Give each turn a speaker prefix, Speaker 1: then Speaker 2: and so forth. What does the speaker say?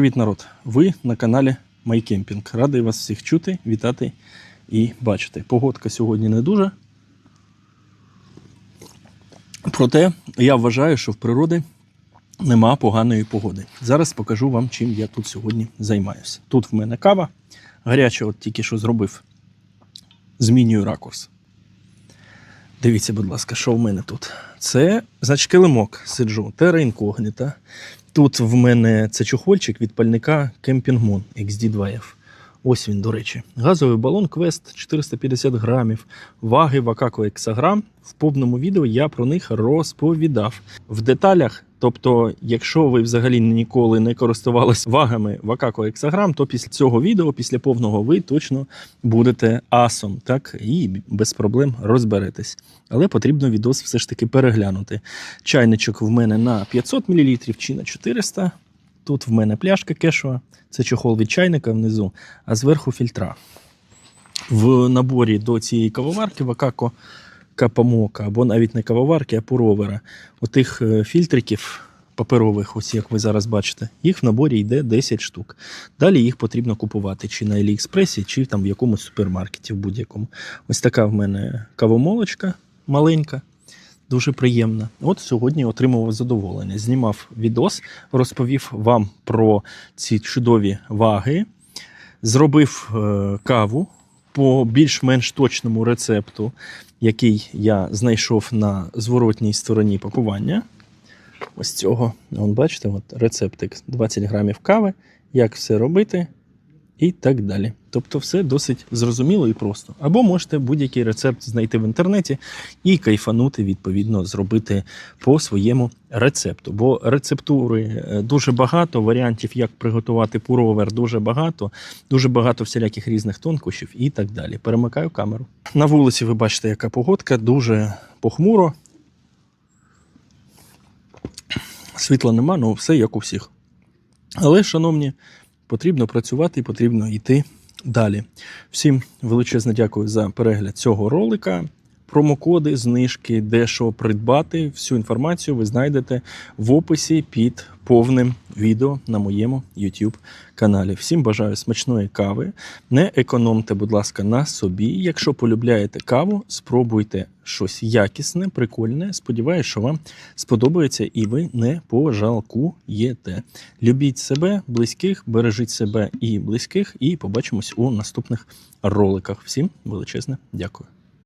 Speaker 1: Привіт, народ! Ви на каналі Майкемпінг. Радий вас всіх чути, вітати і бачити. Погодка сьогодні не дуже. Проте я вважаю, що в природі нема поганої погоди. Зараз покажу вам, чим я тут сьогодні займаюся. Тут в мене кава. Гаряча, от тільки що зробив. Змінюю ракурс. Дивіться, будь ласка, що в мене тут? Це, значить, килимок сиджу, тера інкогніта. Тут в мене це чухольчик від пальника Camping Moon XD2F. Ось він, до речі. Газовий балон Quest 450 грамів, ваги Вакако Ексаграм. В повному відео я про них розповідав. В деталях, тобто, якщо ви взагалі ніколи не користувалися вагами Вакако Ексаграм, то після цього відео, після повного, ви точно будете асом, так і без проблем розберетесь. Але потрібно відос все ж таки переглянути. Чайничок в мене на 500 мл чи на 400 Тут в мене пляшка кешова, це чохол від чайника внизу, а зверху фільтра. В наборі до цієї кавоварки Вакако Капамока, або навіть не кавоварки, а пуровера. Отих е, фільтриків паперових, ось як ви зараз бачите, їх в наборі йде 10 штук. Далі їх потрібно купувати чи на Аліекспресі, чи там в якомусь супермаркеті, в будь-якому. Ось така в мене кавомолочка маленька. Дуже приємна. От сьогодні отримував задоволення. Знімав відос, розповів вам про ці чудові ваги, зробив е, каву по більш-менш точному рецепту, який я знайшов на зворотній стороні пакування. Ось цього. Вон, бачите, от рецептик 20 грамів кави, як все робити і так далі. Тобто, все досить зрозуміло і просто. Або можете будь-який рецепт знайти в інтернеті і кайфанути, відповідно, зробити по своєму рецепту. Бо рецептури е, дуже багато, варіантів, як приготувати пуровер, дуже багато, дуже багато всіляких різних тонкощів і так далі. Перемикаю камеру. На вулиці ви бачите, яка погодка, дуже похмуро. Світла нема, ну все як у всіх. Але, шановні, потрібно працювати і потрібно йти далі. Всім величезне дякую за перегляд цього ролика. Промокоди, знижки, де що придбати. Всю інформацію ви знайдете в описі під повним відео на моєму YouTube каналі. Всім бажаю смачної кави. Не економте, будь ласка, на собі. Якщо полюбляєте каву, спробуйте щось якісне, прикольне. Сподіваюсь, що вам сподобається і ви не пожалкуєте. Любіть себе, близьких, бережіть себе і близьких, і побачимось у наступних роликах. Всім величезне дякую.